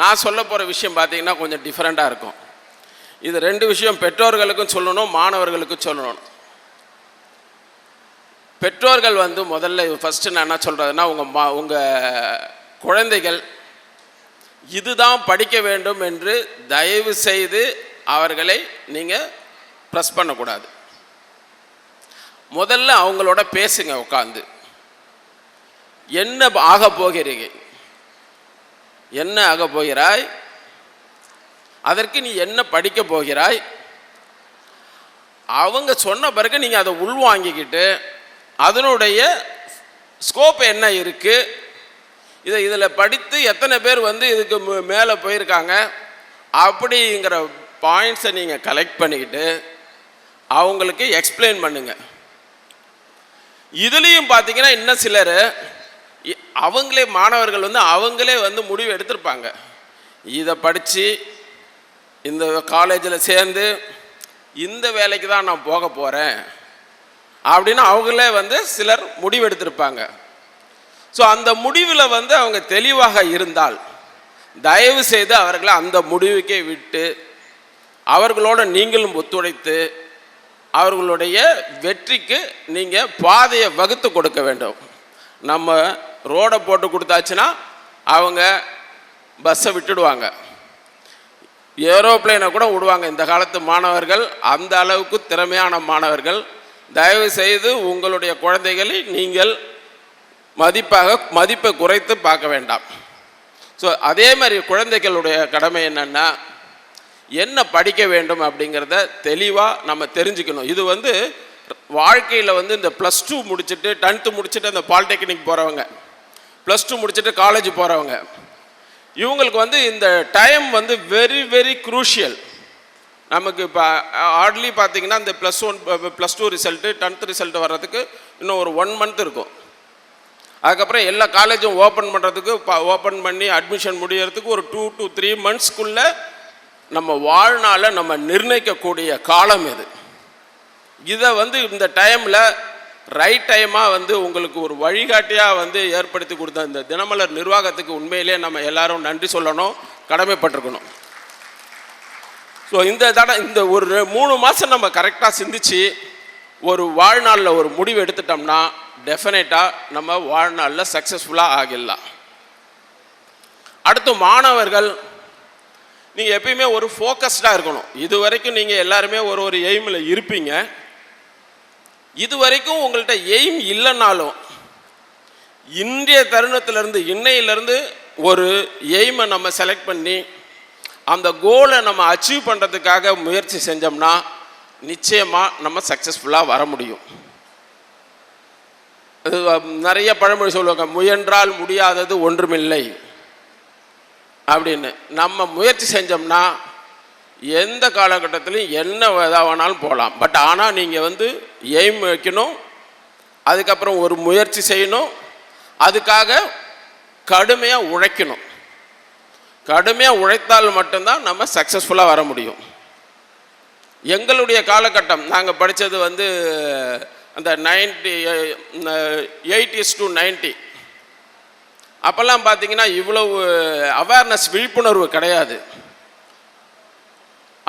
நான் சொல்ல போகிற விஷயம் பார்த்தீங்கன்னா கொஞ்சம் டிஃப்ரெண்ட்டாக இருக்கும். இது ரெண்டு விஷயம் பெற்றோர்களுக்கும் சொல்லணும் மாணவர்களுக்கும் சொல்லணும். பெற்றோர்கள் வந்து முதல்ல ஃபஸ்ட்டு நான் என்ன சொல்கிறதுனா உங்கள் மா உங்கள் குழந்தைகள் இதுதான் படிக்க வேண்டும் என்று தயவு செய்து அவர்களை நீங்கள் ப்ரெஸ் பண்ணக்கூடாது. முதல்ல அவங்களோட பேசுங்க உட்காந்து என்ன ஆக போகிறீங்க என்ன ஆக போகிறாய்? அதற்கு நீ என்ன படிக்க போகிறாய்? அவங்க சொன்ன பிறகு நீங்கள் அதை உள்வாங்கிக்கிட்டு அதனுடைய ஸ்கோப் என்ன இருக்குது இதை இதில் படித்து எத்தனை பேர் வந்து இதுக்கு மேலே போயிருக்காங்க? அப்படிங்கிற பாயிண்ட்ஸை நீங்கள் கலெக்ட் பண்ணிக்கிட்டு அவங்களுக்கு எக்ஸ்பிளைன் பண்ணுங்கள் இதுலேயும் பார்த்தீங்கன்னா இன்னும் சிலர் அவங்களே மாணவர்கள் வந்து அவங்களே வந்து முடிவு எடுத்திருப்பாங்க. இதை படித்து இந்த காலேஜில் சேர்ந்து இந்த வேலைக்கு தான் நான் போக போகிறேன் அப்படின்னு அவங்களே வந்து சிலர் முடிவெடுத்திருப்பாங்க ஸோ அந்த முடிவில் வந்து அவங்க தெளிவாக இருந்தால் தயவு செய்து அவர்களை அந்த முடிவுக்கே விட்டு அவர்களோட நீங்களும் ஒத்துழைத்து அவர்களுடைய வெற்றிக்கு நீங்கள் பாதையை வகுத்து கொடுக்க வேண்டும். நம்ம ரோடை போட்டு கொடுத்தாச்சுன்னா அவங்க பஸ்ஸை விட்டுடுவாங்க. ஏரோப்ளேனை கூட விடுவாங்க. இந்த காலத்து மாணவர்கள் அந்த அளவுக்கு திறமையான மாணவர்கள். தயவு செய்து உங்களுடைய குழந்தைகளை நீங்கள் மதிப்பாக மதிப்பை குறைத்து பார்க்க வேண்டாம். ஸோ அதே மாதிரி குழந்தைகளுடைய கடமை என்னென்னா என்ன படிக்க வேண்டும் அப்படிங்கிறத தெளிவாக நம்ம தெரிஞ்சுக்கணும். இது வந்து வாழ்க்கையில் வந்து இந்த ப்ளஸ் டூ முடிச்சுட்டு டென்த்து முடிச்சுட்டு அந்த பாலிடெக்னிக் போகிறவங்க ப்ளஸ் டூ முடிச்சுட்டு காலேஜ் போகிறவங்க இவங்களுக்கு வந்து இந்த டைம் வந்து வெரி வெரி குரூஷியல் நமக்கு இப்போ ஹார்ட்லி பார்த்தீங்கன்னா இந்த plus one plus two result tenth result வர்றதுக்கு இன்னும் ஒரு ஒன் மந்த் இருக்கும். அதுக்கப்புறம் எல்லா காலேஜும் ஓப்பன் பண்ணுறதுக்கு ஓப்பன் பண்ணி அட்மிஷன் முடியறதுக்கு ஒரு டூ டு த்ரீ மந்த்ஸ்க்குள்ளே நம்ம வாழ்நாளை நம்ம நிர்ணயிக்கக்கூடிய காலம் இது. இதை வந்து இந்த டைமில் ரைட் டைமாக வந்து உங்களுக்கு ஒரு வழிகாட்டியாக வந்து ஏற்படுத்தி கொடுத்த இந்த தினமலர் நிர்வாகத்துக்கு உண்மையிலே நம்ம எல்லாரும் நன்றி சொல்லணும் கடமைப்பட்டிருக்கணும். ஸோ இந்த தட இந்த ஒரு மூணு மாதம் நம்ம கரெக்டாக சிந்திச்சு ஒரு வாழ்நாளில் ஒரு முடிவு எடுத்துட்டோம்னா டெஃபினட்டாக நம்ம வாழ்நாளில் சக்ஸஸ்ஃபுல்லாக ஆகிடலாம். அடுத்து மாணவர்கள் நீங்கள் எப்பயுமே ஒரு ஃபோக்கஸ்டாக இருக்கணும். இது வரைக்கும் நீங்கள் எல்லாருமே ஒரு ஒரு எய்மில் இருப்பீங்க. இது வரைக்கும் உங்கள்கிட்ட எய்ம் இல்லைனாலும் இன்றைய தருணத்திலேருந்து இன்னையிலிருந்து ஒரு எய்மை நம்ம செலக்ட் பண்ணி அந்த கோலை நம்ம அச்சீவ் பண்ணுறதுக்காக முயற்சி செஞ்சோம்னா நிச்சயமாக நம்ம சக்ஸஸ்ஃபுல்லாக வர முடியும். அது நிறைய பழமொழி சொல்லுவாங்க முயன்றால் முடியாதது ஒன்றுமில்லை. அப்படின்னு. நம்ம முயற்சி செஞ்சோம்னா எந்த காலகட்டத்திலையும் என்ன இதாக வேணாலும் போகலாம். பட் ஆனால் நீங்கள் வந்து எய்ம் வைக்கணும். அதுக்கப்புறம் ஒரு முயற்சி செய்யணும். அதுக்காக கடுமையாக உழைக்கணும். கடுமையாக உழைத்தால் மட்டும்தான் நம்ம சக்ஸஸ்ஃபுல்லாக வர முடியும். எங்களுடைய காலகட்டம் நாங்கள் படித்தது வந்து அந்த நைன்டி எயிட்டிஸ் டு நைன்ட்டி அப்போல்லாம் பார்த்தீங்கன்னா இவ்வளவு அவேர்னஸ் விழிப்புணர்வு கிடையாது.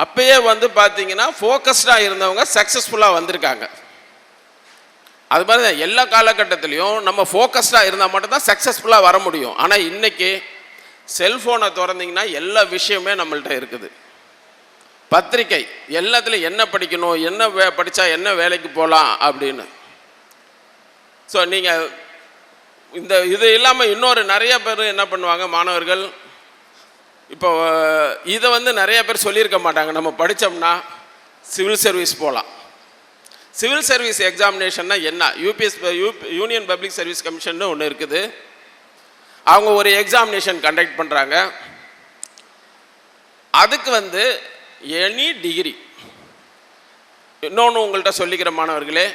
அப்பயே வந்து பார்த்தீங்கன்னா ஃபோக்கஸ்டாக இருந்தவங்க சக்ஸஸ்ஃபுல்லாக வந்திருக்காங்க. அது மாதிரி தான் எல்லா காலகட்டத்திலையும் நம்ம ஃபோக்கஸ்டாக இருந்தால் மட்டும்தான் சக்ஸஸ்ஃபுல்லாக வர முடியும். ஆனால் இன்றைக்கி செல்ஃபோனை திறந்தீங்கன்னா எல்லா விஷயமே நம்மள்ட்ட இருக்குது. பத்திரிக்கை எல்லாத்துலேயும் என்ன படிக்கணும் என்ன வே படித்தா என்ன வேலைக்கு போகலாம் அப்படின்னு. ஸோ நீங்கள் இந்த இது இல்லாமல் இன்னொரு நிறைய பேர் என்ன பண்ணுவாங்க மாணவர்கள் இப்போ இதை வந்து நிறைய பேர் சொல்லியிருக்க மாட்டாங்க. நம்ம படித்தோம்னா சிவில் சர்வீஸ் போகலாம் சிவில் சர்வீஸ் எக்ஸாமினேஷன்னா என்ன? UPS union public service commission ஒன்று இருக்குது. அவங்க ஒரு எக்ஸாமினேஷன் கண்டக்ட் பண்ணுறாங்க அதுக்கு வந்து எனி டிகிரி. இன்னொன்று உங்கள்கிட்ட சொல்லிக்கிற மாணவர்களே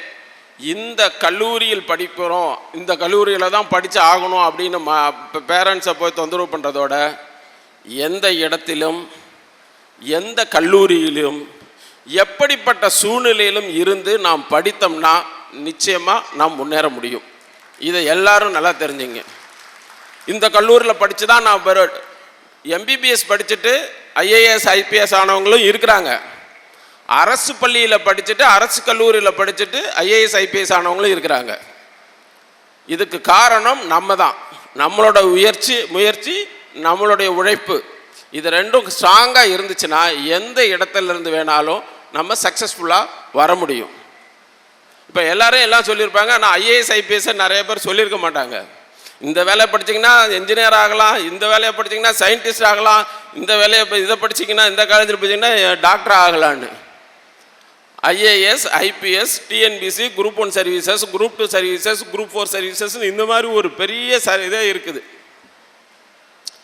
இந்த கல்லூரியில் படிக்கிறோம் இந்த கல்லூரியில் தான் படித்து ஆகணும் அப்படின்னு மா பேரண்ட்ஸை போய் தொந்தரவு பண்ணுறதோட எந்த இடத்திலும் எந்த கல்லூரியிலும் எப்படிப்பட்ட சூழ்நிலையிலும் இருந்து நாம் படித்தோம்னா நிச்சயமாக நாம் முன்னேற முடியும். இதை எல்லாரும் நல்லா தெரிஞ்சுங்க. இந்த கல்லூரியில் படித்து தான் நான் பெற எம்பிபிஎஸ் படிச்சுட்டு ஐஏஎஸ் ஐபிஎஸ் ஆனவங்களும் இருக்கிறாங்க. அரசு பள்ளியில் படிச்சுட்டு அரசு கல்லூரியில் படிச்சுட்டு ஐஏஎஸ் ஐபிஎஸ் ஆனவங்களும் இருக்கிறாங்க. இதுக்கு காரணம் நம்ம தான் நம்மளோட உயர்ச்சி முயற்சி நம்மளுடைய உழைப்பு. இது ரெண்டும் ஸ்ட்ராங்காக இருந்துச்சுன்னா எந்த இடத்துல இருந்து வேணாலும் நம்ம சக்ஸஸ்ஃபுல்லாக வர முடியும். இப்போ எல்லாரும் எல்லாம் சொல்லியிருப்பாங்க ஆனால் ஐஏஎஸ் ஐபிஎஸ்ஸை நிறைய பேர் சொல்லியிருக்க மாட்டாங்க. இந்த வேலையை படிச்சிங்கன்னா என்ஜினியர் ஆகலாம் இந்த வேலையை படிச்சிங்கன்னா சயின்டிஸ்ட் ஆகலாம் இந்த வேலையை இதை படிச்சீங்கன்னா இந்த காலேஜில் படிச்சிங்கன்னா doctor ஆகலான்னு IAS IPS TNPC group one services group two services group four services இந்த மாதிரி ஒரு பெரிய ச இதே இருக்குது.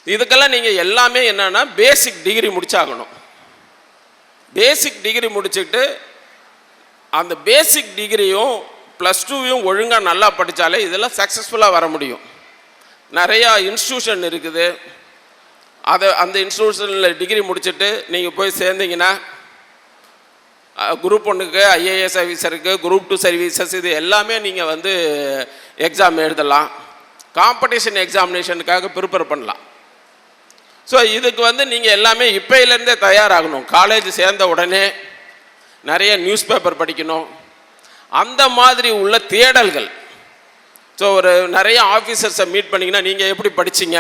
இதுக்கெல்லாம் நீங்கள் எல்லாமே என்னென்னா பேசிக் டிகிரி முடிச்சாகணும். பேசிக் டிகிரி முடிச்சுக்கிட்டு அந்த பேசிக் டிகிரியும் ப்ளஸ் டூவையும் ஒழுங்காக நல்லா படித்தாலே இதெல்லாம் சக்ஸஸ்ஃபுல்லாக வர முடியும். நிறையா இன்ஸ்டியூஷன் இருக்குது. அதை அந்த இன்ஸ்டியூஷனில் டிகிரி முடிச்சுட்டு நீங்கள் போய் சேர்ந்தீங்கன்னா குரூப் ஒன்றுக்கு ஐஏஎஸ் ஆஃபீஸருக்கு குரூப் டூ சர்வீசஸ் இது எல்லாமே நீங்கள் வந்து எக்ஸாம் எழுதலாம். காம்படிஷன் எக்ஸாமினேஷனுக்காக ப்ரிப்பேர் பண்ணலாம். ஸோ இதுக்கு வந்து நீங்கள் எல்லாமே இப்பையிலேருந்தே தயாராகணும். காலேஜ் சேர்ந்த உடனே நிறைய நியூஸ் பேப்பர் படிக்கணும். அந்த மாதிரி உள்ள தேடல்கள். ஸோ ஒரு நிறைய ஆஃபீஸர்ஸை மீட் பண்ணிங்கன்னா நீங்கள் எப்படி படிச்சீங்க?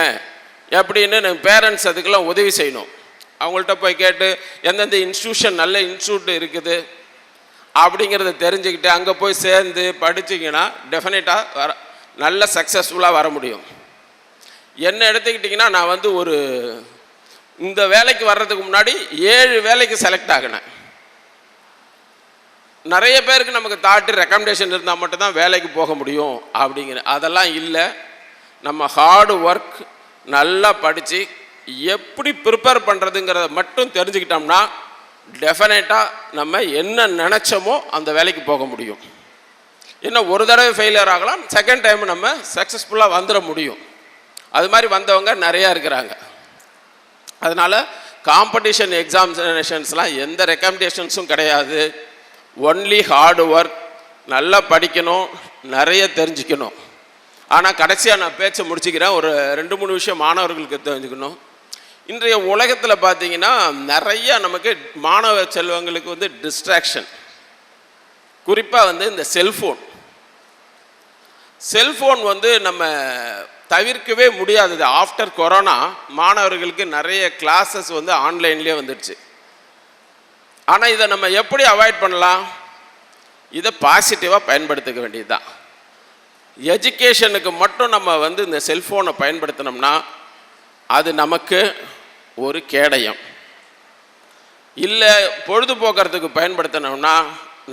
எப்படின்னு பேரண்ட்ஸ் அதுக்கெல்லாம் உதவி செய்யணும். அவங்கள்ட்ட போய் கேட்டு எந்தெந்த இன்ஸ்டியூஷன் நல்ல இன்ஸ்டியூட் இருக்குது? அப்படிங்கிறத தெரிஞ்சுக்கிட்டு அங்கே போய் சேர்ந்து படிச்சிங்கன்னா டெஃபினட்டாக வர நல்ல சக்ஸஸ்ஃபுல்லாக வர முடியும். என்ன எடுத்துக்கிட்டிங்கன்னா நான் வந்து ஒரு இந்த வேலைக்கு வர்றதுக்கு முன்னாடி ஏழு வேலைக்கு செலக்ட் ஆகினேன். நிறைய பேருக்கு நமக்கு தாட்டு ரெக்கமெண்டேஷன் இருந்தால் மட்டும்தான் வேலைக்கு போக முடியும் அப்படிங்கிற அதெல்லாம் இல்லை. நம்ம ஹார்டு ஒர்க் நல்லா படித்து எப்படி ப்ரிப்பேர் பண்ணுறதுங்கிறத மட்டும் தெரிஞ்சுக்கிட்டோம்னா டெஃபினட்டாக நம்ம என்ன நினச்சோமோ அந்த வேலைக்கு போக முடியும். இன்னும் ஒரு தடவை ஃபெயிலியர் ஆகலாம் செகண்ட் டைம் நம்ம சக்ஸஸ்ஃபுல்லாக வந்துட முடியும். அது மாதிரி வந்தவங்க நிறையா இருக்கிறாங்க. அதனால் காம்படிஷன் எக்ஸாமினேஷன்ஸ்லாம் எந்த ரெக்கமெண்டேஷன்ஸும் கிடையாது. ஒன்லி ஹார்டு ஒர்க் நல்லா படிக்கணும் நிறைய தெரிஞ்சுக்கணும். ஆனால் கடைசியாக நான் பேச்சை முடிச்சுக்கிறேன். ஒரு ரெண்டு மூணு விஷயம் மாணவர்களுக்கு தெரிஞ்சுக்கணும். இன்றைய உலகத்தில் பார்த்தீங்கன்னா நிறைய நமக்கு மாணவ செல்வங்களுக்கு வந்து டிஸ்ட்ராக்ஷன் குறிப்பாக வந்து இந்த செல்ஃபோன் செல்ஃபோன் வந்து நம்ம தவிர்க்கவே முடியாதது. ஆஃப்டர் கொரோனா மாணவர்களுக்கு நிறைய கிளாஸஸ் வந்து ஆன்லைன்லேயே வந்துடுச்சு. ஆனால் இதை நம்ம எப்படி அவாய்ட் பண்ணலாம்? இதை பாசிட்டிவாக பயன்படுத்திக்க வேண்டியதுதான். எஜுகேஷனுக்கு மட்டும் நம்ம வந்து இந்த செல்ஃபோனை பயன்படுத்தினோம்னா அது நமக்கு ஒரு கேடயம். இல்லை பொழுதுபோக்குறதுக்கு பயன்படுத்தினோம்னா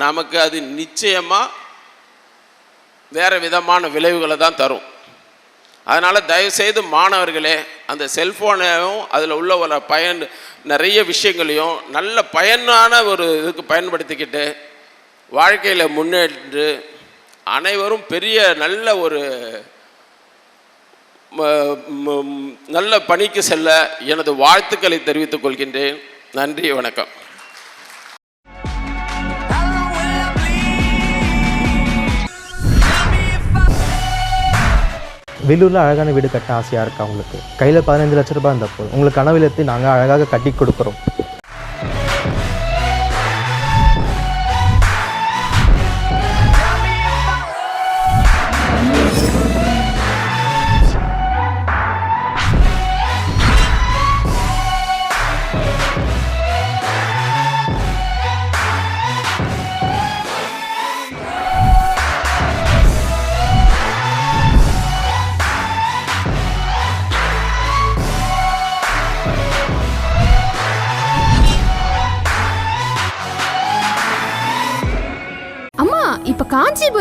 நமக்கு அது நிச்சயமாக வேறு விதமான விளைவுகளை தான் தரும். அதனால் தயவுசெய்து மாணவர்களே அந்த செல்ஃபோனையும் அதில் உள்ள ஒரு பயன் நிறைய விஷயங்களையும் நல்ல பயனான ஒரு இதுக்கு பயன்படுத்திக்கிட்டு வாழ்க்கையில் முன்னேற்று அனைவரும் பெரிய நல்ல ஒரு நல்ல பணிக்கு செல்ல எனது வாழ்த்துக்களை தெரிவித்துக் கொள்கின்றேன். நன்றி வணக்கம். வெளியூரில் அழகான வீடு கட்ட ஆசையாக இருக்கா உங்களுக்கு? கையில் பதினஞ்சு லட்ச ரூபாய் இருந்தால் போதும். உங்களுக்கு கனவு இல்லத்தை நாங்கள் அழகாக கட்டி கொடுக்குறோம்.